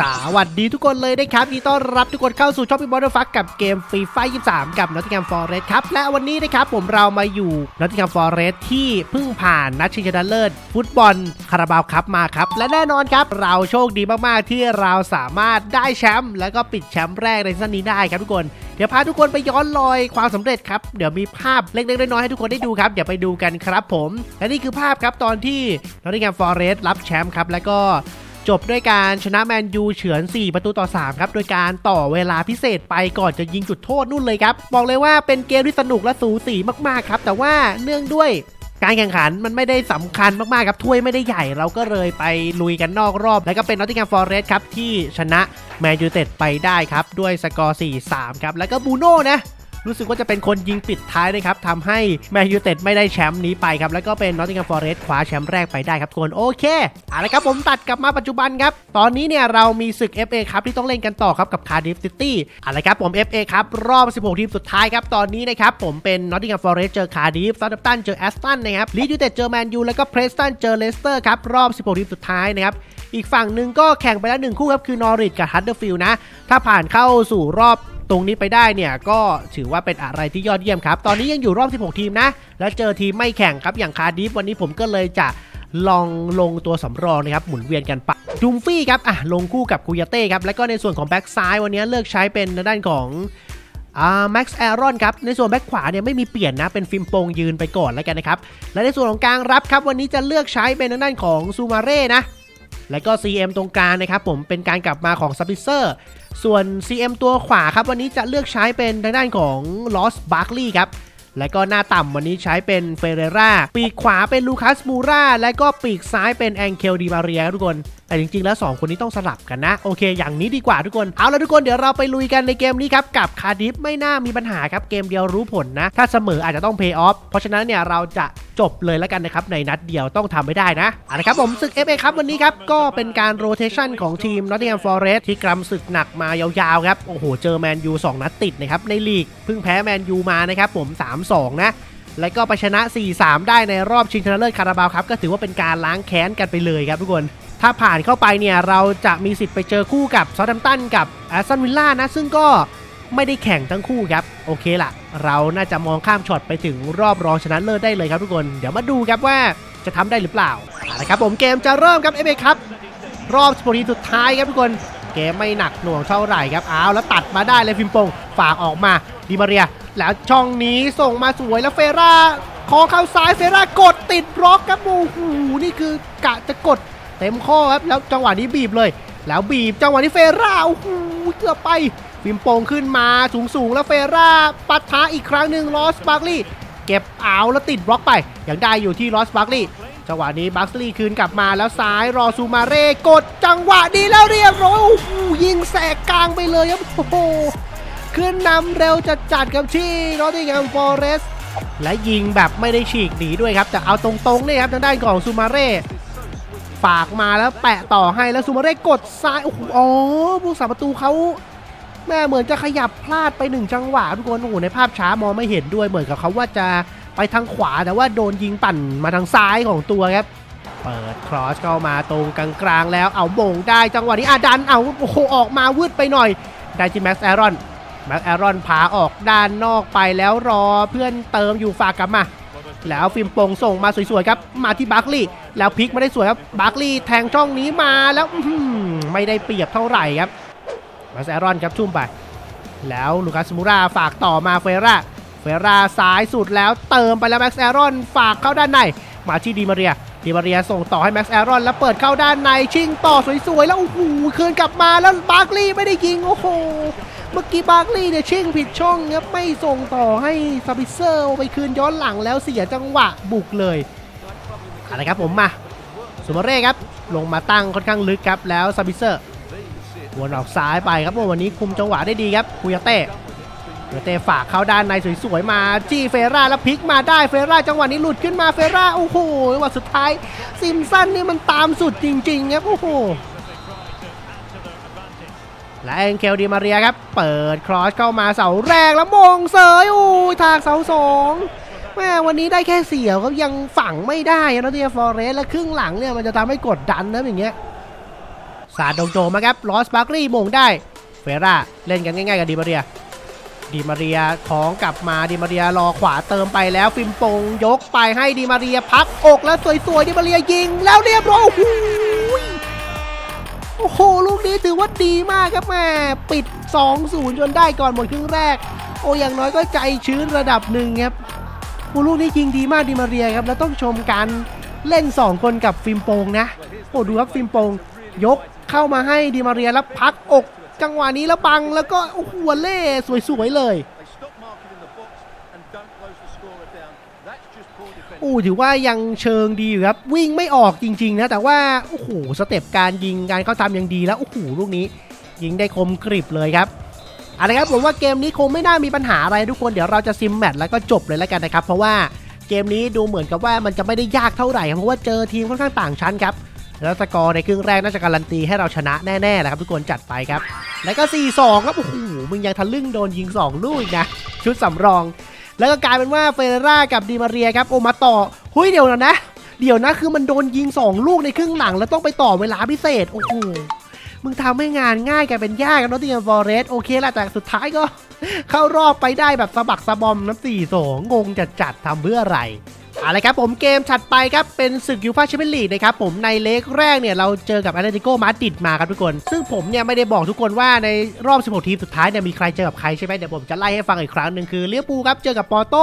สวัสดีทุกคนเลยนะครับยินดีต้อนรับทุกคนเข้าสู่ช่องพี่บอลฟักกับเกมฟรีไฟ23กับนอตติ g แ a m ฟอร์เรสครับ และวันนี้นะครับผมเรามาอยู่นอตติ g แ a m ฟอร์เรสที่เพิ่งผ่านนัดชิงชนะเลิศฟุตบอลคาราบาวครับมาครับ และแน่นอนครับ เราโชคดีมากๆที่เราสามารถได้แชมป์แล้วก็ปิดแชมป์แรกในซีซั่นนี้ได้ครับทุกคนเดี๋ยวพาทุกคนไปย้อนรอยความสำเร็จครับ เดี๋ยวมีภาพเล็กๆน้อยๆให้ทุกคนได้ดูครับเดี๋ยวไปดูกันครับผม และนี่คือภาพครับตอนที่นอตติ g แ a m ฟอร์เรสรับแชมป์ครับแล้วก็ จบด้วยการชนะแมนยูเฉือน 4 ประตูต่อ 3 ครับ โดยการต่อเวลาพิเศษไปก่อนจะยิงจุดโทษนู่นเลยครับ บอกเลยว่าเป็นเกมที่สนุกและสูสีมาก ๆ ครับ แต่ว่าเนื่องด้วยการแข่งขันมันไม่ได้สำคัญมาก ๆ ครับ ถ้วยไม่ได้ใหญ่เราก็เลยไปลุยกันนอกรอบ แล้วก็เป็นนอตติ g แ a m ฟอร์เรสต์ครับ ที่ชนะแมนยูเต็ดไปได้ครับ ด้วยสกอร์ 4-3 ครับ แล้วก็บูโน่นะ รู้สึกว่าจะเป็นคนยิงปิดท้ายนะครับทำให้แมนยูเต็ดไม่ได้แชมป์นี้ไปครับแล้วก็เป็นนอตติ g แ a m ฟอร์เรสคว้าแชมป์แรกไปได้ครับทุกคนโอเคเอาละครับผมตัดกลับมาปัจจุบันครับตอนนี้เนี่ยเรามีศึก FA ครับที่ต้องเล่นกันต่อครับกับคาร์ดิฟซิตี้เอาละครับผม FA ครับรอบ 16 ทีมสุดท้ายครับตอนนี้นะครับผมเป็นนอตติ g แ a m ฟอร์เรสเจอคาร์ดิฟซาร์ตันเจอแอสตันนะครับลีดยูเต็ดเจอแมนยูแล้วก็เพรสตันเจอเลสเตอร์ครับรอบ 16 ทีมสุดท้ายนะครับอีกฝั่งหนึ่งก็แข่งไปแล้วหนึ่งคู่ครับคือนอริทกับฮัตเดอร์ฟิลด์นะถ้าผ่านเข้าสู่รอบ ตรงนี้ไปได้เนี่ยก็ถือว่าเป็นอะไรที่ยอดเยี่ยมครับ ตอนนี้ยังอยู่รอบ 16 ทีมนะ แล้วเจอทีมไม่แข่งครับอย่างคาร์ดิฟวันนี้ผมก็เลยจะลองลงตัวสำรองนะครับหมุนเวียนกันไปดุมฟี่ครับอะลงคู่กับคูยาเต้ครับแล้วก็ในส่วนของแบ็กซ้ายวันนี้เลือกใช้เป็นด้านของอ่าแม็กซ์แอรอนครับ ในส่วนแบ็คขวาเนี่ยไม่มีเปลี่ยนนะ เป็นฟิล์มโปงยืนไปก่อนแล้วกันนะครับ และในส่วนของกลางรับครับ วันนี้จะเลือกใช้เป็นทางด้านของซูมาเร่นะ แล้วก็ CM ตรงกลางนะครับผมเป็นการกลับมาของซับพิเซอร์ ส่วน CM ตัวขวาครับ วันนี้จะเลือกใช้เป็นทางด้านของลอสบาร์คลีย์ครับ และก็หน้าต่ำวันนี้ใช้เป็นเฟเรราปีกขวาเป็นลูคัสมูราและก็ปีกซ้ายเป็นแองเคลดีมาเรียครับทุกคน แต่จริงๆแล้ว 2 คนนี้ต้องสลับกันนะ โอเค อย่างนี้ดีกว่าทุกคน เอาละทุกคนเดี๋ยวเราไปลุยกันในเกมนี้ครับ กับคาดิฟไม่น่ามีปัญหาครับ เกมเดียวรู้ผลนะ ถ้าเสมออาจจะต้องเพย์ออฟ เพราะฉะนั้นเนี่ยเราจะจบเลยแล้วกันนะครับ ในนัดเดียวต้องทำไม่ได้นะเอาละครับผมศึก FA ครับวันนี้ครับ ก็เป็นการโรเทชันของทีม Nottingham Forest ที่กรำศึกหนักมายาวๆครับ โอ้โห เจอแมนยู2นัดติดนะครับในลีกเพิ่งแพ้แมนยูมานะครับผม3-2 นะแล้วก็ไปชนะ 4-3 ได้ในรอบชิงชนะเลิศคาราบาวครับ ก็ถือว่าเป็นการล้างแค้นกันไปเลยครับทุกคน ถ้าผ่านเข้าไปเนี่ยเราจะมีสิทธิ์ไปเจอคู่กับซอ u t แ a มตันกับแอสตันวิลล่านะ ซึ่งก็ไม่ได้แข่งทั้งคู่ครับ โอเคละเราน่าจะมองข้ามช็อตไปถึงรอบรองชนะเลิศได้เลยครับทุกคน เดี๋ยวมาดูครับว่าจะทำได้หรือเปล่าเอาละครับผมเกมจะเริ่มครับเอเมครับรอบสปอรีสุดท้ายครับทุกคนเกมไม่หนักหน่วงเท่าไหร่ครับเอาวแล้วตัดมาได้เลยฟิมปงฝากออกมาดิมาเรีย แล้วช่องนี้ส่งมาสวยแล้วเฟร่าคอเข้าซ้ายเฟร่ากดติดบล็อกครับโอ้โหนี่คือกะจะกด เต็มข้อครับแล้วจังหวะนี้บีบเลย แล้วบีบจังหวะนี้เฟร่าโอ้โหเกือบไปฟิมโปงขึ้นมาสูงสูงแล้วเฟร่าปัดท้าอีกครั้งหนึ่งลอสบาร์กลีเก็บเอาแล้วติดบล็อกไปยังได้อยู่ที่ลอสบาร์กลีจังหวะนี้บัคสลีย์คืนกลับมาแล้วซ้ายรอซูมาเร่กดจังหวะดีแล้วเรียบร้อยโอ้โหยิงแสกกลางไปเลยครับโอ้โหขึ้นนำเร็วจัดจัดกับที่นอตติงแฮมฟอร์เรสและยิงแบบไม่ได้ฉีกหนีด้วยครับแต่เอาตรงๆเนี่ยครับทางด้านของซูมาเร่ ฝากมาแล้วแปะต่อให้แล้วซูมาเร่กดซ้ายโอ้โหอ๋อผู้สาประตูเขาแม่เหมือนจะขยับพลาดไปหนึ่งจังหวะทุกคนโอ้โหในภาพช้ามองไม่เห็นด้วยเหมือนกับเขาว่าจะไปทางขวาแต่ว่าโดนยิงปั่นมาทางซ้ายของตัวครับเปิดครอสเข้ามาตรงกลางๆแล้วเอาโมงได้จังหวะนี้อาดันเอาโอ้โหออกมาวืดไปหน่อย ได้ที่แม็กซ์แอรอนแม็กซ์แอรอนพาออกด้านนอกไปแล้วรอเพื่อนเติมอยู่ฝากกลับมา แล้วฟิล์มโปงส่งมาสวยๆครับ มาที่บาร์คลีย์แล้วพลิกไมาได้สวยครับบาร์คลีย์แทงช่องนี้มาแล้วไม่ได้เปรียบเท่าไหร่ครับแม็กซ์แอรอนครับชุ่มไป แล้วลูคัสมูราฝากต่อมาเฟร่าเฟราซ้ายสุดแล้วเติมไปแล้วแม็กซ์แอรอนฝากเข้าด้านในมาที่ดีมาเรียดีมาเรียส่งต่อให้แม็กซ์แอรอนแล้วเปิดเข้าด้านในชิงต่อสวยๆ แล้วโอ้โหคืนกลับมาแล้วบาร์คลีย์ไม่ได้ยิงโอ้โห เมื่อกี้บาร์คลีย์เนี่ยชิงผิดช่องครับไม่ส่งต่อให้ซาบิเซอร์ไปคืนย้อนหลังแล้วเสียจังหวะบุกเลยอะไรครับผมมาสุมาเร่ครับ ลงมาตั้งค่อนข้างลึกครับแล้วซาบิเซอร์วนออกซ้ายไปครับวันนี้คุมจังหวะได้ดีครับคุยาเต้เเตฝากเข้าด้านในสวยๆมาจี้เฟร่าแล้วพลิกมาได้เฟร่าจังหวะนี้หลุดขึ้นมาเฟร่าโอ้โหจังหวะสุดท้ายซิมสันนี่มันตามสุดจริงๆครับโอ้โห และแองเคลดีมาเรียครับ เปิดครอสเข้ามาเสาแรกแล้วมงเสยโอ้ยทางเสาสองแม่วันนี้ได้แค่เสียวครับยังฝังไม่ได้นะที่ฟอร์เรสและครึ่งหลังเนี่ยมันจะทำให้กดดันนะอย่างเงี้ยสาดโด่งมาครับลอสบาร์กรีมงได้เฟร่าเล่นกันง่ายๆกับดีมาเรียดีมาเรียของกลับมาดีมาเรียรอขวาเติมไปแล้วฟิมปงยกไปให้ดีมาเรียพักอกแล้วสวยๆดีมาเรียยิง แล้วเรียบร้อย โอ้โห ลูกนี้ถือว่าดีมากครับแม่ปิด 2-0 จนได้ก่อนหมดครึ่งแรก โอ้อย่างน้อยก็ใจชื้นระดับหนึ่งครับโอ้ลูกนี้ยิงดีมากดีมาเรียครับ แล้วต้องชมการเล่น 2 คนกับฟิมปงนะ โอ้ดูครับฟิมปง ยกเข้ามาให้ดีมาเรียแล้วพักอก จังหวะนี้แล้วบังแล้วก็โอ้โหวเล่สวยๆเลย อู้ถือว่ายังเชิงดีอยู่ครับ วิ่งไม่ออกจริง ๆ นะ แต่ว่า โอ้โห สเต็ปการยิงการเข้าทำยังดีแล้ว โอ้โห ลูกนี้ ยิงได้คมกริบเลยครับเอาละครับผมว่าเกมนี้คงไม่น่ามีปัญหาอะไรทุกคนเดี๋ยวเราจะซิมแมตช์แล้วก็จบเลยแล้วกันนะครับ เพราะว่าเกมนี้ดูเหมือนกับว่ามันจะไม่ได้ยากเท่าไหร่ครับเพราะว่าเจอทีมค่อนข้างต่างชั้นครับแล้วสกอร์ในครึ่งแรกน่าจะการันตีให้เราชนะแน่ๆแหละครับทุกคนจัดไปครับ แล้วก็ 4-2 ครับ โอ้โห มึงยังทะลึ่งโดนยิง 2 ลูกอีกนะ ชุดสำรอง แล้วก็กลายเป็นว่าเฟเรร่ากับดีมาเรียครับโอมาต่อหุ้ยเดี๋ยวนะนะเดี๋ยวนะคือมันโดนยิง 2 ลูกในครึ่งหลัง แล้วต้องไปต่อเวลาพิเศษ โอ้โหมึงทำให้งานง่ายกลายเป็นยากกันนอตติงแฮมฟอร์เรสโอเคแหละแต่สุดท้ายก็ เข้ารอบไปได้แบบสะบักสะบอมน้ำสี่สองงงจัดจัดทำเพื่ออะไร อาละครับผมเกมถัดไปครับ เป็นศึกยูฟ่าแชมเปี้ยนลีกนะครับผมในเลกแรกเนี่ย เราเจอกับแอตเลติโกมาดริดมาครับทุกคน ซึ่งผมเนี่ย ไม่ได้บอกทุกคนว่าในรอบ 16 ทีมสุดท้ายเนี่ย มีใครเจอกับใครใช่ไหมเดี๋ยวผมจะไล่ให้ฟังอีกครั้งหนึ่งคือเลียปูครับเจอกับปอร์โต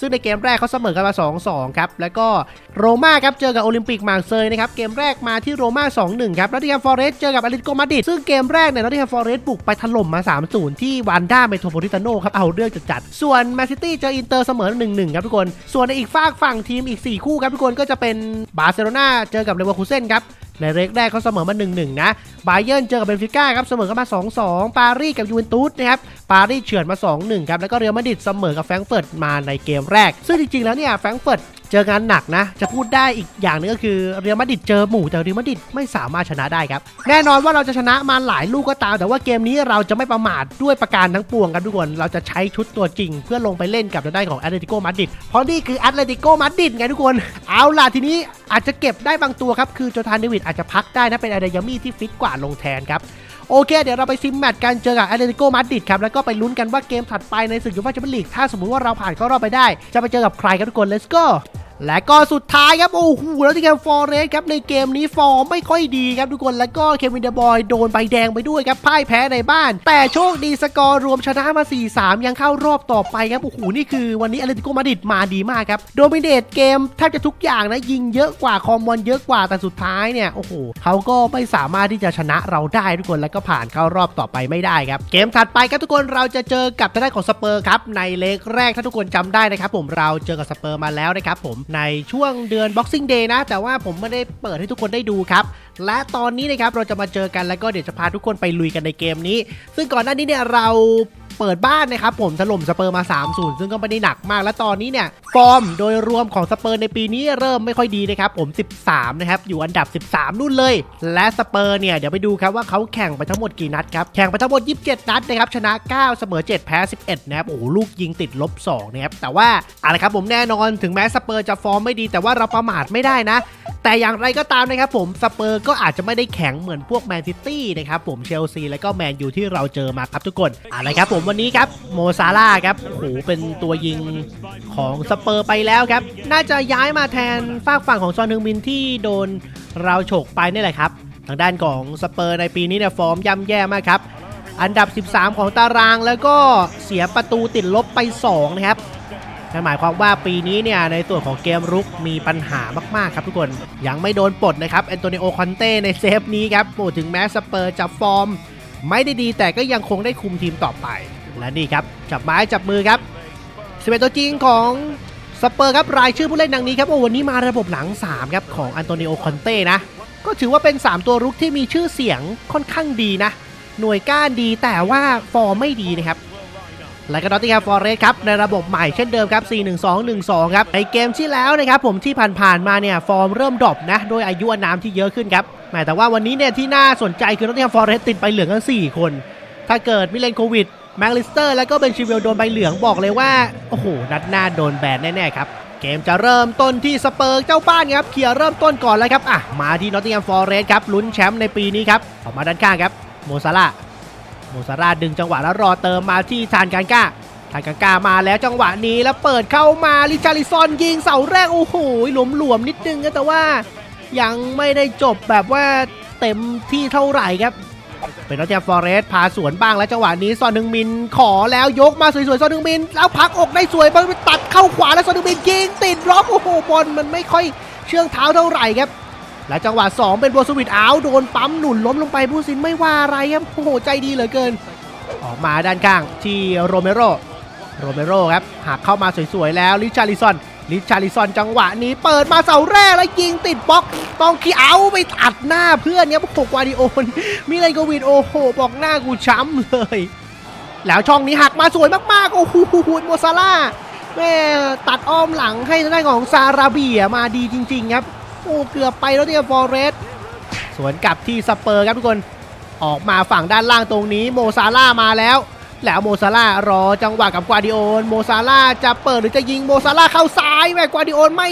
ซึ่งในเกมแรกเขาเสมอกันมา 2-2 ครับ แล้วก็โรม่าครับเจอกับโอลิมปิกมาเซยนะครับ เกมแรกมาที่โรม่า 2-1 ครับนอตติงแฮมฟอร์เรสต์เจอกับอาริโกมาดิดซึ่งเกมแรกเนี่ยนอตติงแฮมฟอร์เรสต์บุกไปถล่มมา 3-0 ที่วานด้าเมโทรโพลิตาโนครับ เอาเรื่องจัดๆส่วนแมนซิตี้เจออินเตอร์เสมอ 1-1 ครับทุกคน ส่วนในอีกฝากฝั่งทีมอีก 4 คู่ครับทุกคนก็จะเป็นบาร์เซโลนาเจอกับเลเวอร์คูเซ่นครับ ในเลกแรกเขาเสมอมา 1-1 นะบาเยิร์นเจอกับเบนฟิก้าครับเสมอกันมา 2-2 ปารีสกับยูเวนตุสนะครับปารีสเฉือนมา 2-1 ครับแล้วก็เรอัลมาดริดเสมอกับแฟรงก์เฟิร์ตมาในเกมแรก ซึ่งจริงๆแล้วเนี่ยแฟรงก์เฟิร์ต เจองานหนักนะ จะพูดได้อีกอย่างหนึงก็คือเรอัลมาดริดเจอหมู่แต่เรอัลมาดริดไม่สามารถชนะได้ครับ แน่นอนว่าเราจะชนะมาหลายลูกก็ตาม แต่ว่าเกมนี้เราจะไม่ประมาทด้วยประการทั้งปวงครับทุกคน เราจะใช้ชุดตัวจริง เพื่อลงไปเล่นกับทางด้านของแอตเลติโกมาดริดเพราะนี่คือแอตเลติโกมาดริดไงทุกคน เอาล่ะทีนี้อาจจะเก็บได้บางตัวครับคือโจทานเดวิดอาจจะพักได้นะเป็นอาเดยามี่ที่ฟิตกว่าลงแทนครับ โอเค เดี๋ยวเราไปซิมแมตช์กันเจอกับแอตเลติโกมาดริดครับแล้วก็ไปลุ้นกันว่าเกมถัดไปในศึกยูฟ่าแชมเปี้ยนลีกถ้าสมมติว่าเราผ่านเข้ารอบไปได้ จะไปเจอกับใครครับทุกคน let's go และก็สุดท้ายครับ โอ้โหแล้วที่แคมฟอร์เรสครับในเกมนี้ฟอร์มไม่ค่อยดีครับทุกคนแล้วก็เควินเดบอยโดนใบแดงไปด้วยครับพ่ายแพ้ในบ้าน แต่โชคดีสกอร์รวมชนะมา 4-3 ยังเข้ารอบต่อไปครับ โอ้โห นี่คือวันนี้อเลติโกมาดิดมาดีมากครับ โดมิเนตเกมแทบจะทุกอย่างนะ ยิงเยอะกว่าคอมบอลเยอะกว่าแต่สุดท้ายเนี่ย โอ้โหเขาก็ไม่สามารถที่จะชนะเราได้ทุกคนแล้วก็ผ่านเข้ารอบต่อไปไม่ได้ครับเกมถัดไปครับทุกคนเราจะเจอกับทางด้านของสเปอร์ครับในเลกแรกถ้าทุกคนจำได้นะครับผมเราเจอกับสเปอร์มาแล้วนะครับผมในช่วงเดือน Boxing Day นะ แต่ว่าผมไม่ได้เปิดให้ทุกคนได้ดูครับ และตอนนี้นะครับเราจะมาเจอกันแล้วก็เดี๋ยวจะพาทุกคนไปลุยกันในเกมนี้ ซึ่งก่อนหน้านี้เนี่ยเรา เปิดบ้านนะครับผมถล่มสเปอร์มา 3-0 ซึ่งก็ไม่ได้หนักมาก และตอนนี้เนี่ยฟอร์มโดยรวมของสเปอร์ในปีนี้เริ่มไม่ค่อยดีนะครับผม 13 นะครับ อยู่อันดับ 13 นู่นเลย และสเปอร์เนี่ยเดี๋ยวไปดูครับว่าเขาแข่งไปทั้งหมดกี่นัดครับ แข่งไปทั้งหมด 27 นัดนะครับ ชนะ 9 เสมอ 7 แพ้ 11 นะครับ โอ้โห ลูกยิงติดลบ 2 นะครับ แต่ว่าอะไรครับผมแน่นอน ถึงแม้สเปอร์จะฟอร์มไม่ดี แต่ว่าเราประมาทไม่ได้นะ แต่อย่างไรก็ตามนะครับผมสเปอร์ก็อาจจะไม่ได้แข็งเหมือนพวกแมนซิตี้นะครับผมเชลซีแล้วก็แมนยูที่เราเจอมาครับทุกคนอะไรครับผมวันนี้ครับโมซาร่าครับโอ้โหเป็นตัวยิงของสเปอร์ไปแล้วครับ น่าจะย้ายมาแทนฝากฝั่งของซอนฮึงมินที่โดนเราฉกไปนี่แหละครับ ทางด้านของสเปอร์ในปีนี้เนี่ยฟอร์มย่ำแย่มากครับอันดับ 13 ของตารางแล้วก็เสียประตูติดลบไป 2 นะครับ นั่นหมายความว่าปีนี้เนี่ยในส่วนของเกมรุกมีปัญหามากๆครับทุกคนยังไม่โดนปลดนะครับแอนโตนิโอคอนเต้ในเซฟนี้ครับโอ้ถึงแม้สเปอร์จะฟอร์ม ไม่ได้ดีแต่ก็ยังคงได้คุมทีมต่อไป และนี่ครับ จับไม้จับมือครับสเอ็ดตัวจริงของสเปอร์ครับรายชื่อผู้เล่นดังนี้ครับโอ้วันนี้มาระบบหลัง 3 ครับ ของอันโตนิโอคอนเต้นะ ก็ถือว่าเป็น 3 ตัวรุกที่มีชื่อเสียงค่อนข้างดีนะ หน่วยก้านดีแต่ว่าฟอร์มไม่ดีนะครับ และก็นอตติงแฮมฟอร์เรสต์ครับในระบบใหม่เช่นเดิมครับ 4-1-2-1-2 ครับในเกมที่แล้วนะครับผมที่ผ่านๆมาเนี่ยฟอร์มเริ่มดรอปนะโดยอายุอนามที่เยอะขึ้นครับแหมแต่ว่าวันนี้เนี่ยที่น่าสนใจคือนอตติงแฮมฟอร์เรสต์ติดใบเหลืองกัน4คน ถ้าเกิดมิเลนโควิดแม็กลิสเตอร์แล้วก็เบนชิเวลโดนใบเหลืองบอกเลยว่า โอ้โห นัดหน้าโดนแบนแน่ๆครับเกมจะเริ่มต้นที่สเปอร์เจ้าบ้านครับเคลียร์เริ่มต้นก่อนแล้วครับอะมาที่นอตติงแฮมฟอร์เรสต์ครับลุ้นแชมป์ในปีนี้ครับออกมาด้านข้างครับโมซาร่า โมซาร่าดึงจังหวะแล้วรอเติมมาที่ทานการก้าทานการก้ามาแล้วจังหวะนี้แล้วเปิดเข้ามาลิชาริซอนยิงเสาแรกโอ้โหหลวมๆนิดนึงนะแต่ว่ายังไม่ได้จบแบบว่าเต็มที่เท่าไหร่ครับ เป็นนอตติงแฮมฟอร์เรสพาสวนบ้างแล้วจังหวะนี้ซอนหนึ่งมินขอแล้วยกมาสวยๆซอนหนึ่งมิน แล้วพักอกได้สวยไปตัดเข้าขวาแล้วซอนหนึ่งมินยิงติดล็อกโอ้โหบอลมันไม่ค่อยเชื่องเท้าเท่าไหร่ครับ และจังหวะ 2 เป็นโบสวิตอ้าวโดนปั๊มหนุนล้มลงไปผู้สินไม่ว่าอะไรครับโอ้โหใจดีเหลือเกิน ออกมาด้านข้างที่โรเมโรโรเมโรครับหักเข้ามาสวยๆแล้วลิชาริซอนลิชาริซอนจังหวะนี้เปิดมาเสาแรกแล้วยิงติดบล็อก ต้องขี้เอาไปตัดหน้าเพื่อนครับโอ้โหกวาดิโอนมิเลนโกวินโอ้โหบอกหน้ากูช้ำเลย แล้วช่องนี้หักมาสวยมากๆ โอ้โหโมซาร่าแม่ตัดอ้อมหลังให้ทางด้านของซาราเบียมาดีจริง ๆ ครับ โอ้เกือบไปแล้วเนี่ยฟอร์เรสสวนกลับที่สเปอร์ครับทุกคนออกมาฝั่งด้านล่างตรงนี้โมซาร่ามาแล้ว แล้วโมซาร่ารอจังหวะกับกวาดิโอนโมซาร่าจะเปิดหรือจะยิงโมซาร่าเข้าซ้ายแม่กวาดิโอนไม่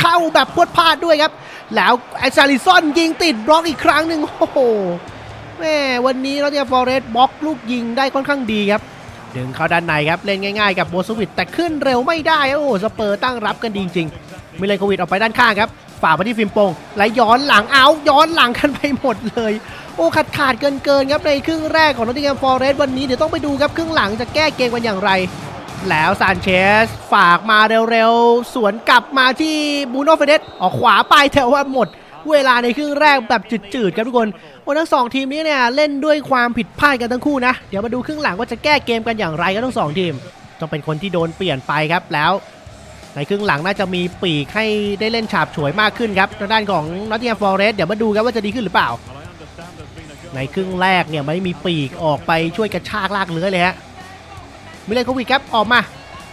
เข้าแบบพรวดพลาดด้วยครับ แล้วไอซาริซอนยิงติดบล็อกอีกครั้งหนึ่งโอ้โหแม่วันนี้เราจะฟอร์เรสบล็อกลูกยิงได้ค่อนข้างดีครับดึงเข้าด้านในครับเล่นง่ายๆกับโบสวิตแต่ขึ้นเร็วไม่ได้โอ้สเปอร์ตั้งรับกันดีจริงๆมิเลนโควิดออกไปด้านข้างครับ ฝ่ากมาที่ฟิล์มโปงและย้อนหลังเอาย้อนหลังกันไปหมดเลย โอ้ขาดขาดเกินเกินๆครับในครึ่งแรกของนอตติงแฮมฟอเรสต์วันนี้เดี๋ยวต้องไปดูครับครึ่งหลังจะแก้เกมกันอย่างไร แล้วซานเชสฝากมาเร็วๆ สวนกลับมาที่บูโนเฟเดสออกขวาไปแต่ว่าหมดเวลาในครึ่งแรกแบบจืดๆครับทุกคนโอ้ทั้งสองทีมนี้เนี่ยเล่นด้วยความผิดพลาดกันทั้งคู่นะ เดี๋ยวมาดูครึ่งหลังว่าจะแก้เกมกันอย่างไรกันทั้งสองทีม ต้องเป็นคนที่โดนเปลี่ยนไปครับแล้ว ในครึ่งหลังน่าจะมีปีกให้ได้เล่นฉาบฉวยมากขึ้นครับทางด้านของนอตติงแฮมฟอเรสเดี๋ยวมาดูกันว่าจะดีขึ้นหรือเปล่า ในครึ่งแรกเนี่ยไม่มีปีกออกไปช่วยกระชากลากเลื้อยเลยฮะมิเลนโควิดครับออกมา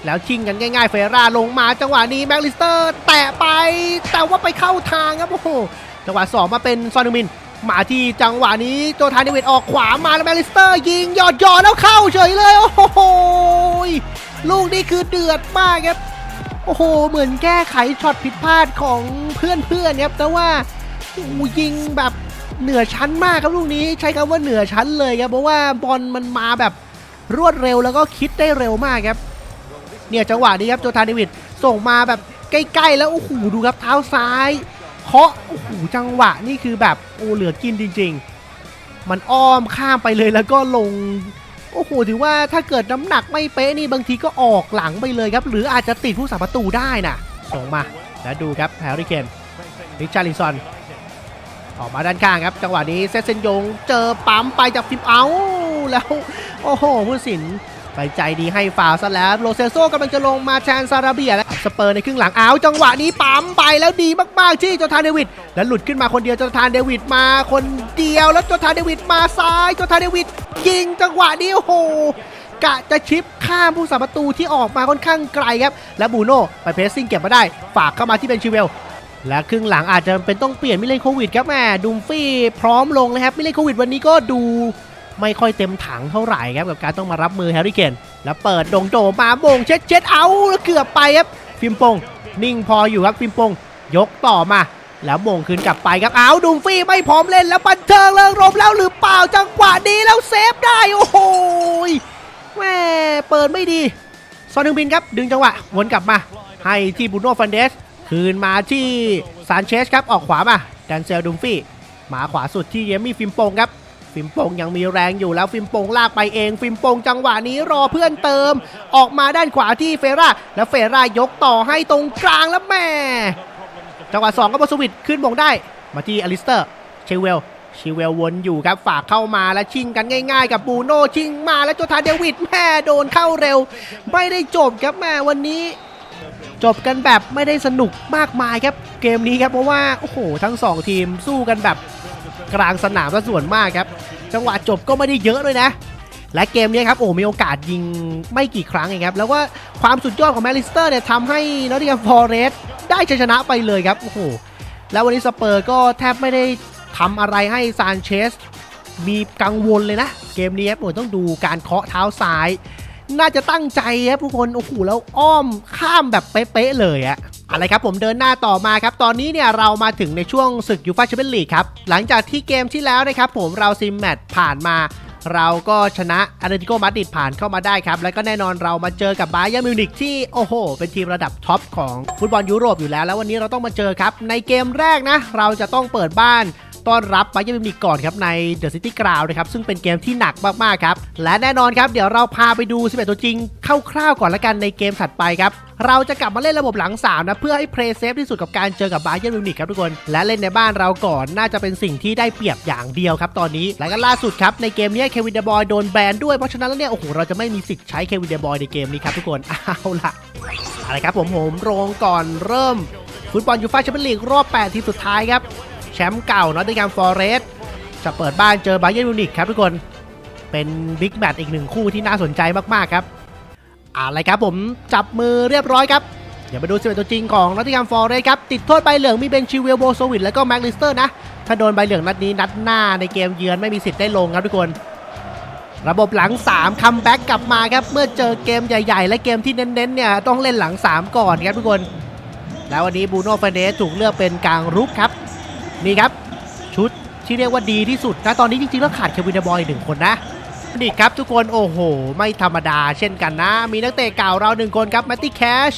แล้วชิงกันง่าย ๆ เฟราลงมาจังหวะนี้แม็กลิสเตอร์ แตะไปแต่ว่าไปเข้าทางครับโอ้โหจังหวะ 2 มาเป็นซอนนึงมิน มาที่จังหวะนี้โจทานเดวิดออกขวามาแล้วแม็กลิสเตอร์ ยิงยอดยอดแล้วเข้าเฉยเลย โอ้โห ลูกนี้คือเดือดมากครับ โอ้โห เหมือนแก้ไขช็อตผิดพลาดของเพื่อนๆครับแต่ว่าโอ้ยิงแบบเหนือชั้นมากครับลูกนี้ ใช้คำว่าเหนือชั้นเลยครับเพราะว่าบอลมันมาแบบรวดเร็วแล้วก็คิดได้เร็วมากครับ เนี่ยจังหวะนี้ครับโจทานเดวิดส่งมาแบบใกล้ๆ แล้วโอ้โหดูครับเท้าซ้ายเคาะโอ้โหจังหวะนี่คือแบบโอ้เหลือกินจริง ๆ มันอ้อมข้ามไปเลยแล้วก็ลง โอ้โหถือว่าถ้าเกิดน้ำหนักไม่เป๊ะนี่บางทีก็ออกหลังไปเลยครับ หรืออาจจะติดผู้สาประตูได้นะส่งมาแล้วดูครับแฮร์รี่เคนริชาร์ลิซอนออกมาด้านข้างครับ จังหวะนี้เซซเซนยงเจอปั๊มไปจากฟิปเอาแล้ว โอ้โหผู้สิน ไปใจดีให้ฟาวซะแล้วโรเซโซกำลังจะลงมาแทนซาราเบียแล้วสเปอร์ในครึ่งหลังอ้าวจังหวะนี้ปั๊มไปแล้วดีมากๆที่โจทานเดวิดแล้วหลุดขึ้นมาคนเดียวโจทานเดวิดมาคนเดียวแล้วโจทานเดวิดมาซ้ายโจทานเดวิดยิงจังหวะนี้โอ้โหกะจะชิปข้ามผู้สาประตูที่ออกมาค่อนข้างไกลครับ และบูโน่ไปเพรสซิ่งเก็บมาได้ ฝากเข้ามาที่เป็นชิเวล และครึ่งหลังอาจจะเป็นต้องเปลี่ยนมิเลนโควิดครับแม่ดุมฟี่พร้อมลงเลยครับมิเลนโควิดวันนี้ก็ดู ไม่ค่อยเต็มถังเท่าไหร่ครับกับการต้องมารับมือแฮร์รี่เคนแล้วเปิดโดงโจมาโบงเช็ดเช็ดเอาแล้วเกือบไปครับฟิมปงนิ่งพออยู่ครับฟิมปงยกต่อมา แล้วโมงคืนกลับไปครับเอาดุมฟี่ไม่พร้อมเล่นแล้วบันเทิงเริงรมแล้วหรือเปล่าจังหวะนี้แล้วเซฟได้โอ้โหแม่เปิดไม่ดีซอนฮึงบินครับดึงจังหวะวนกลับมา ให้ที่บูโน่ฟันเดสคืนมาที่ซานเชสครับออกขวามาดันเซลดุมฟี่มาขวาสุดที่เยมี่ฟิมปงครับ ฟิมโปงยังมีแรงอยู่แล้วฟิมโปงลากไปเองฟิมโปงจังหวะนี้รอเพื่อนเติม ออกมาด้านขวาที่เฟราแล้วเฟรายกต่อให้ตรงกลางแล้วแม่จังหวะ2ก็บอสวิตขึ้นมงได้ มาที่อลิสเตอร์เชเวลชิเวลวนอยู่ครับฝากเข้ามาแล้วชิงกันง่ายๆ กับบูโน่ชิงมาแล้วโจทาเดวิดแม่โดนเข้าเร็ว ไม่ได้จบครับแม่วันนี้ จบกันแบบไม่ได้สนุกมากมายครับเกมนี้ครับเพราะว่าโอ้โหทั้งสองทีมสู้กันแบบ กลางสนามซะส่วนมากครับ จังหวะจบก็ไม่ได้เยอะด้วยนะ และเกมนี้ครับโอ้มีโอกาสยิงไม่กี่ครั้งเองครับ แล้วว่าความสุดยอดของแมริสเตอร์เนี่ยทำให้นอตติงแฮมฟอร์เรสต์ได้ชัยชนะไปเลยครับโอ้โหแล้ววันนี้สเปอร์ก็แทบไม่ได้ทำอะไรให้ซานเชสมีกังวลเลยนะ เกมนี้ครับโอ้ต้องดูการเคาะเท้าซ้าย น่าจะตั้งใจครับทุกคนโอ้โหแล้วอ้อมข้ามแบบเป๊ะๆเลยอะ อะไรครับผมเดินหน้าต่อมาครับ ตอนนี้เนี่ยเรามาถึงในช่วงศึกยูฟ่าแชมเปี้ยนลีกครับ หลังจากที่เกมที่แล้วนะครับผมเราซิมแมตช์ผ่านมา เราก็ชนะอาร์เ t ติโกมาดริดผ่านเข้ามาได้ครับ แล้วก็แน่นอนเรามาเจอกับบาเยอร์มิวนิกที่โอ้โห เป็นทีมระดับท็อปของฟุตบอลยุโรปอยู่แล้ว แล้ววันนี้เราต้องมาเจอครับ ในเกมแรกนะ เราจะต้องเปิดบ้าน ต้อนรับบาเย r n มินิก่อนครับในเดอะซิตี้กราวนะครับซึ่งเป็นเกมที่หนักมากๆครับ และแน่นอนครับ เดี๋ยวเราพาไปดู 11 ตัวจริงคร่าวๆก่อนละกันในเกมถัดไปครับเราจะกลับมาเล่นระบบหลังสามนะ เพื่อให้เพลย์เซฟที่สุดกับการเจอกับบาเย r n มิวนิกครับทุกคน และเล่นในบ้านเราก่อนน่าจะเป็นสิ่งที่ได้เปรียบอย่างเดียวครับตอนนี้ และก็ล่าสุดครับในเกมนี้เควินเดบอยโดนแบนด้วยเพราะฉะนั้นแล้วเนี่ยโอ้โหเราจะไม่มีสิทธิ์ใช้เควินเดบอยในเกมนี้ครับทุกคนเอาล่ะอะไรครับผมผมโรงก่อนเริ่มฟุตบอลยูฟ่าแชมเปี้ยนลีกรอบ 8 ทีมสุดท้ายครับ มป์เก่านอตติงแฮมฟอร์เรสจะเปิดบ้านเจอบาเย r n มิวนิกครับทุกคนเป็นบิ๊กแมตช์อีกหนึ่งคู่ที่น่าสนใจมากๆครับอะไรครับผมจับมือเรียบร้อยครับเดี๋ยวมาดูสิบตัวจริงของนอตติงแฮมฟอร์เรสครับ ติดโทษใบเหลืองมีเบนชิเวลโบโซวิตแล้วก็แม็กลิสเตอร์นะ ถ้าโดนใบเหลืองนัดนี้นัดหน้าในเกมเยือนไม่มีสิทธิ์ได้ลงครับทุกคน ระบบหลัง 3 คัมแบ็กกลับมาครับ เมื่อเจอเกมใหญ่ ๆ และเกมที่เน้นๆเนี่ยต้องเล่นหลัง 3 ก่อนครับทุกคน แล้ววันนี้บูโน่เฟเดสถูกเลือกเป็นกลางรุกครับ นี่ครับ ชุดที่เรียกว่าดีที่สุดนะตอนนี้จริงๆแล้วขาดเควินเดบอยอีกหนึ่งคนนะนี่ครับทุกคนโอ้โห ไม่ธรรมดาเช่นกันนะ มีนักเตะเก่าเราหนึ่งคนครับแมตตี้แคช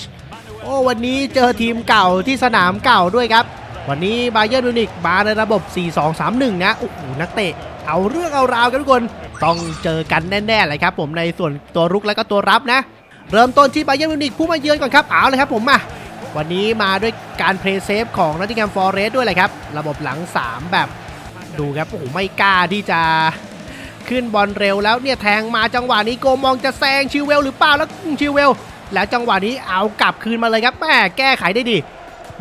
โอ้วันนี้เจอทีมเก่าที่สนามเก่าด้วยครับ วันนี้บาเย r n มิวนิกมาในระบบ 4-2-3-1 นะโอ้โหนักเตะเอาเรื่องเอาราวกันทุกคนต้องเจอกันแน่ๆเลยครับผมในส่วนตัวรุกและก็ตัวรับนะ เริ่มต้นที่บาเย r n มิวนิกผู้มาเยือนก่อนครับเอาเลยครับผมมา วันนี้มาด้วยการเพลย์เซฟของนอตติงแฮมฟอร์เรสด้วยเลยครับ ระบบหลัง 3 แบบดูครับโอ้โหไม่กล้าที่จะขึ้นบอลเร็วแล้วเนี่ยแทงมาจังหวะนี้โกมองจะแซงชิวเวลหรือเปล่าแล้วชิวเวล แล้วจังหวะนี้เอากลับคืนมาเลยครับแม่แก้ไขได้ดี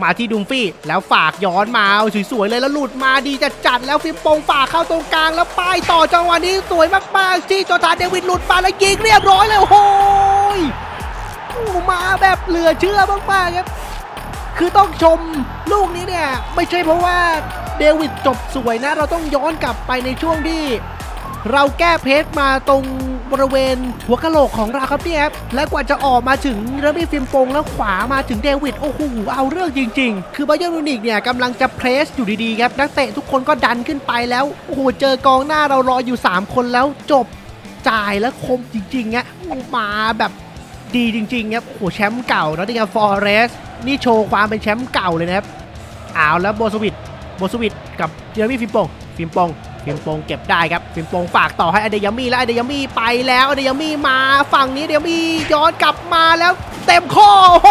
มาที่ดุมฟี่แล้วฝากย้อนมาสวยๆเลยแล้วหลุดมาดีจะจัดแล้วฟิมปงฝากเข้าตรงกลางแล้วป้ายต่อจังหวะนี้สวยมากๆที่จอร์แดนเดวิดหลุดมาแล้วยิงเรียบร้อยเลยโอ้โหยมาแบบเหลือเชื่อมากๆครับ คือต้องชมลูกนี้เนี่ย ไม่ใช่เพราะว่าเดวิดจบสวยนะ เราต้องย้อนกลับไปในช่วงที่ เราแก้เพจมาตรงบริเวณหัวกะโหลกของเราครับเนี่ยครับและกว่าจะออกมาถึงเรมี่ฟิมปงแล้วขวามาถึงเดวิดโอ้โหเอาเรื่องจริง ๆ คือบาเยอร์มิวนิกเนี่ยกำลังจะเพรสอยู่ดีๆครับนักเตะทุกคนก็ดันขึ้นไปแล้วโอ้โหเจอกองหน้าเรารออยู่ 3 คนแล้วจบจ่ายแล้วคมจริงๆอะมาแบบดีจริงๆครับโอ้โหแชมป์เก่าแล้วนี่ครับฟอร์เรส นี่โชว์ความเป็นแชมป์เก่าเลยนะครับเอาวแล้วโบสวิตโบสวิตกับเจอร์มี่ฟิมปงฟิมปงฟิมโปงเก็บได้ครับฟิมโปงฝากต่อให้อเดยามี่แล้วอเดยามี่ไปแล้วอเดยามี่มาฝั่งนี้อเดยามี่ย้อนกลับมาแล้วเต็มข้อโอ้โห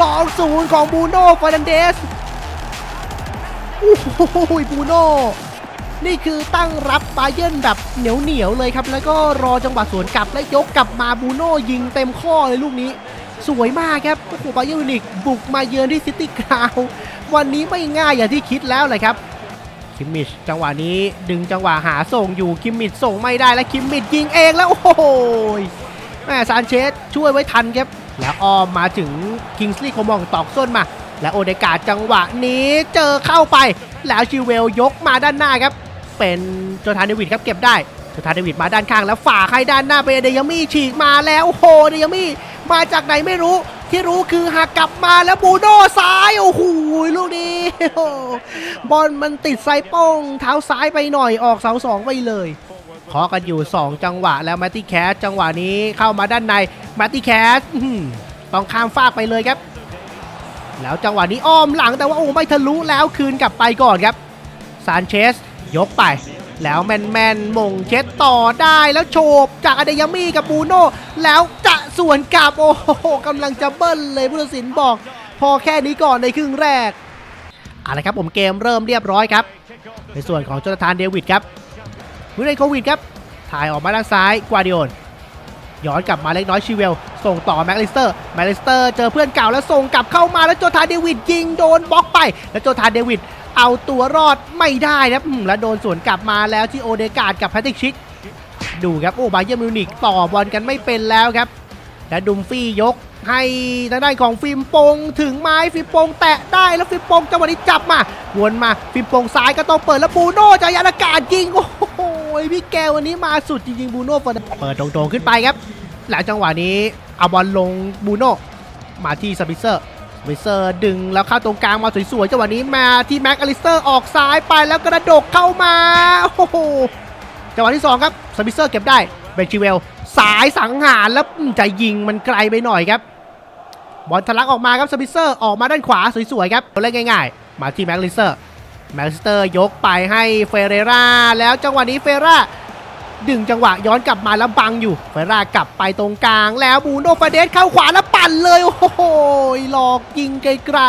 สองศูนย์ของบูโน่ฟอร์นันเดสโอ้โหบูโน่นี่คือตั้งรับบาเยิร์นแบบเหนียวเหนียวเลยครับ แล้วก็รอจังหวะสวนกลับและยกกลับมาบูโน่ยิงเต็มข้อเลยลูกนี้ สวยมากครับโอ้โหบาเยิร์มิวนิกบุกมาเยือนที่ซิตี้กราวด์วันนี้ไม่ง่ายอย่างที่คิดแล้วเลยครับคิมมิชจังหวะนี้ดึงจังหวะหาส่งอยู่คิมมิชส่งไม่ได้และคิมมิชยิงเองแล้วโอ้โหแม่ซานเชสช่วยไว้ทันครับแล้วออมมาถึงคิงส์ลีย์โคมองตอกส้นมา และโอเดกาจังหวะนี้เจอเข้าไป แล้วชิวเวลยกมาด้านหน้าครับ เป็นโจทานเดวิดครับเก็บได้ โจทานเดวิดมาด้านข้างแล้วฝ่าให้ด้านหน้าไปเดยามี่ฉีกมาแล้วโอ้โหเดยามี่มาจากไหนไม่รู้ ที่รู้คือหักกลับมาแล้วบูโน่ซ้ายโอ้โหลูกนี้บอลมันติดไซป้องเท้าซ้ายไปหน่อยออกเสาสองไปเลยเคาะกันอยู่ 2 จังหวะแล้วมตตี้แคสจังหวะนี้เข้ามาด้านในมตตี้แคสต้องข้ามฟากไปเลยครับ แล้วจังหวะนี้อ้อมหลังแต่ว่าโอ้ไม่ทะลุแล้วคืนกลับไปก่อนครับซานเชสยกไป แล้วแมนแมนมงเช็ดต่อได้แล้วโฉบจากอเดยามี่กับบูโน่แล้วจะสวนกลับโอ้โหกำลังจะเบิ้ลเลยผู้ตัดสินบอก พอแค่นี้ก่อนในครึ่งแรกเอาละครับผมเกมเริ่มเรียบร้อยครับ ในส่วนของโจนาธานเดวิดครับวินัยโควิดครับถ่ายออกมาด้านซ้ายกวาดิโอนย้อนกลับมาเล็กน้อยชิเวล ส่งต่อแม็กลิสเตอร์แม็กลิสเตอร์เจอเพื่อนเก่าแล้วส่งกลับเข้ามาแล้วโจทาเดวิดยิงโดนบล็อกไป แล้วโจทาเดวิด เอาตัวรอดไม่ได้นะครับอืมแล้วโดนสวนกลับมาแล้วที่โอเดกาดกับแพทริกชิกดูครับ โอ้บาเยอร์มิวนิกต่อบอลกันไม่เป็นแล้วครับ และดุมฟี่ยกให้ทางด้านของฟิมโปงถึงไม้ฟิมโปงแตะได้แล้วฟิมโปงจังหวะนี้จับมาวนมาฟิมโปงซ้ายก็ต้องเปิดแล้วบูโน่จะยันอากาศยิงโอ้โหยพี่แกวันนี้มาสุดจริงๆบูโน่เปิดเปิดตรงๆขึ้นไปครับ หลังจังหวะนี้เอาบอลลงบูโน่มาที่สปิเซอร์ สปิเซอร์ดึงแล้วเข้าตรงกลางมาสวยๆจังหวะนี้มาที่แม็กอลิสเตอร์ออกซ้ายไปแล้วกระดกเข้ามาโอ้โหจังหวะที่สองครับสปิเซอร์เก็บได้เบนชิเวลสายสังหารแล้วจะยิงมันไกลไปหน่อยครับบอลทะลักออกมาครับสปิเซอร์ออกมาด้านขวาสวยๆครับเล่นง่ายๆ มาที่แม็กลิสเตอร์แม็กลิสเตอร์ยกไปให้เฟเรราแล้วจังหวะนี้เฟเรรา ดึงจังหวะย้อนกลับมาแล้วบังอยู่เฟรากลับไปตรงกลาง แล้วบูโนฟาเดสเข้าขวาแล้วปั่นเลย โอ้โหหลอกยิงไกล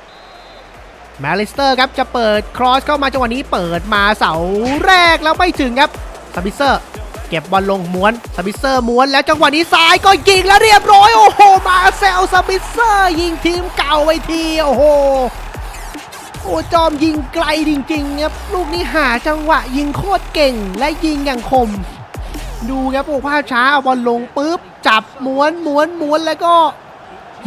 ๆแมลิสเตอร์ครับจะเปิดครอสเข้ามาจังหวะนี้เปิดมาเสาแรกแล้วไม่ถึงครับสปิเซอร์เก็บบอลลงม้วนสปิเซอร์ม้วนแล้วจังหวะนี้ซ้ายก็ยิงแล้วเรียบร้อย โอ้โห มาเซลสปิเซอร์ยิงทีมเก่าไปทีโอ้โห อ้จอมยิงไกลจริงๆครับลูกนี้หาจังหวะยิงโคตรเก่งและยิงอย่างคม ดูครับโอ้ภาพช้าเอาบอลลงปุ๊บ จับม้วนม้วนม้วนแล้วก็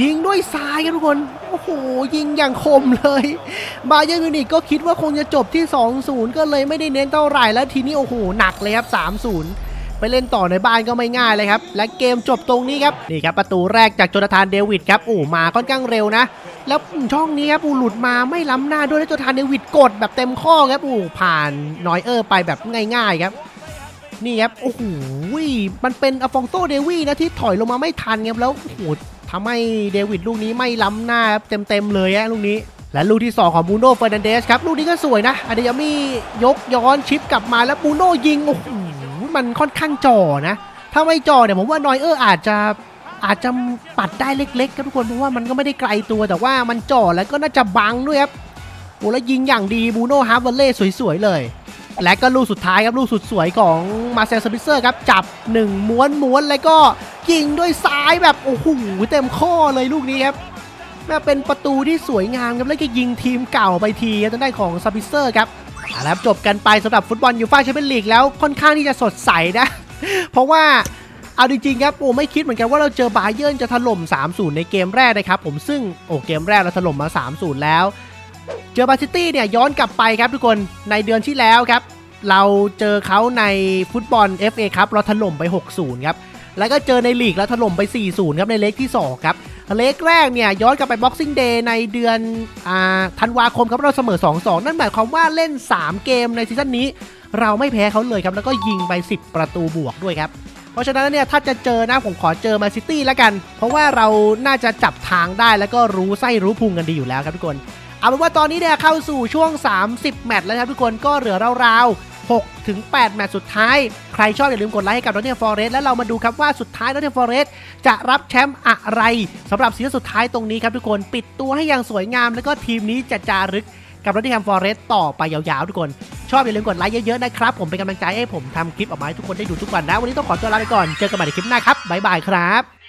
ยิงด้วยซ้ายครับทุกคน โอ้โห ยิงอย่างคมเลย บาเยิร์นมิวนิกก็คิดว่าคงจะจบที่ 2-0 ก็เลยไม่ได้เน้นเท่าไหร่แล้วทีนี้โอ้โห หนักเลยครับ 3-0 ไปเล่นต่อในบ้านก็ไม่ง่ายเลยครับ และเกมจบตรงนี้ครับนี่ครับประตูแรกจากโจนาธานเดวิดครับโอ้มาค่อนข้างเร็วนะ แล้วช่องนี้ครับอูหลุดมาไม่ล้ำหน้าด้วยแล้วโจนาธานเดวิดกดแบบเต็มข้อครับอูผ่านนอยเออร์ไปแบบง่ายๆครับนี่ครับโอ้โหมันเป็นอฟองโซเดวีนะที่ถอยลงมาไม่ทันครับแล้วโอ้โหทำให้เดวิดลูกนี้ไม่ล้ำหน้าครับเต็มๆเลยอะลูกนี้และลูกที่ 2 ของบูโน่เฟอร์นันเดสครับ ลูกนี้ก็สวยนะอเดยามี่ยกย้อนชิปกลับมาแล้วบูโน่ยิง โอ้โห มันค่อนข้างจ่อนะ ถ้าไม่จ่อเนี่ยผมว่านอยเออร์อาจจะอาจจะปัดได้เล็กๆครับทุกคนเพราะว่ามันก็ไม่ได้ไกลตัวแต่ว่ามันจ่อแล้วก็น่าจะบังด้วยครับโอ้แล้วยิงอย่างดีบูโน่ฮาร์เวเล่สวยๆเลย และก็ลูกสุดท้ายครับลูกสุดสวยของมาเซลสปิเซอร์ครับจับ1ม้วนม้วนแล้วก็ยิงด้วยซ้ายแบบโอ้โหเต็มข้อเลยลูกนี้ครับแม่เป็นประตูที่สวยงามครับแล้วก็ยิงทีมเก่าไปทีครับทางด้านของสปิเซอร์ครับ เอาละครับจบกันไปสำหรับฟุตบอลยูฟ่าแชมเปี้ยนลีกแล้วค่อนข้างที่จะสดใสนะ เพราะว่าเอาจริงๆครับโอ้ไม่คิดเหมือนกันว่าเราเจอบาเยิร์นจะถล่ม 3-0 ในเกมแรกนะครับผมซึ่งโอ้เกมแรกเราถล่มมา 3-0 แล้ว เจอบาซิตี้เนี่ยย้อนกลับไปครับทุกคนในเดือนที่แล้วครับ เราเจอเขาในฟุตบอล FA ครับเราถล่มไป 6-0 ครับแล้วก็เจอในลีกแล้วถล่มไป 4-0 ครับในเล็กที่ 2 ครับ เลกแรกเนี่ยย้อนกลับไป Boxing Day ในเดือนอธันวาคมครับเราเสมอ 2-2 นั่นหมายความว่าเล่น 3 เกมในซีซั่นนี้ เราไม่แพ้เขาเลยครับแล้วก็ยิงไป 10 ประตูบวกด้วยครับเพราะฉะนั้นเนี่ยถ้าจะเจอนะผมขอเจอมาซิตี้แล้วกัน เพราะว่าเราน่าจะจับทางได้แล้วก็รู้ไส้รู้พุงกันดีอยู่แล้วครับทุกคน เอาเป็นว่าตอนนี้เนี่ยเข้าสู่ช่วง 30 แมตช์แล้วครับทุกคนก็เหลือราวๆ 6ถึง8แมตช์สุดท้าย ใครชอบอย่าลืมกดไลค์ให้กับนอตเท a ฟอร์เรสแล้วเรามาดูครับว่าสุดท้ายนอตเท a ฟอร์เรสจะรับแชมป์อะไรสำหรับซีซั่นสุดท้ายตรงนี้ครับทุกคนปิดตัวให้อย่างสวยงาม แล้วก็ทีมนี้จะจารึกกับนอตเท a ฟอร์เรสต่อไปยาวๆทุกคน ชอบอย่าลืมกดไลค์เยอะๆนะครับ ผมเป็นกำลังใจให้ผมทำคลิปออกมาให้ทุกคนได้ดูทุกวันนะวันนี้ต้องขอตัวลาไปก่อนเจอกันใหม่ในคลิปหน้าครับบ๊ายบายครับ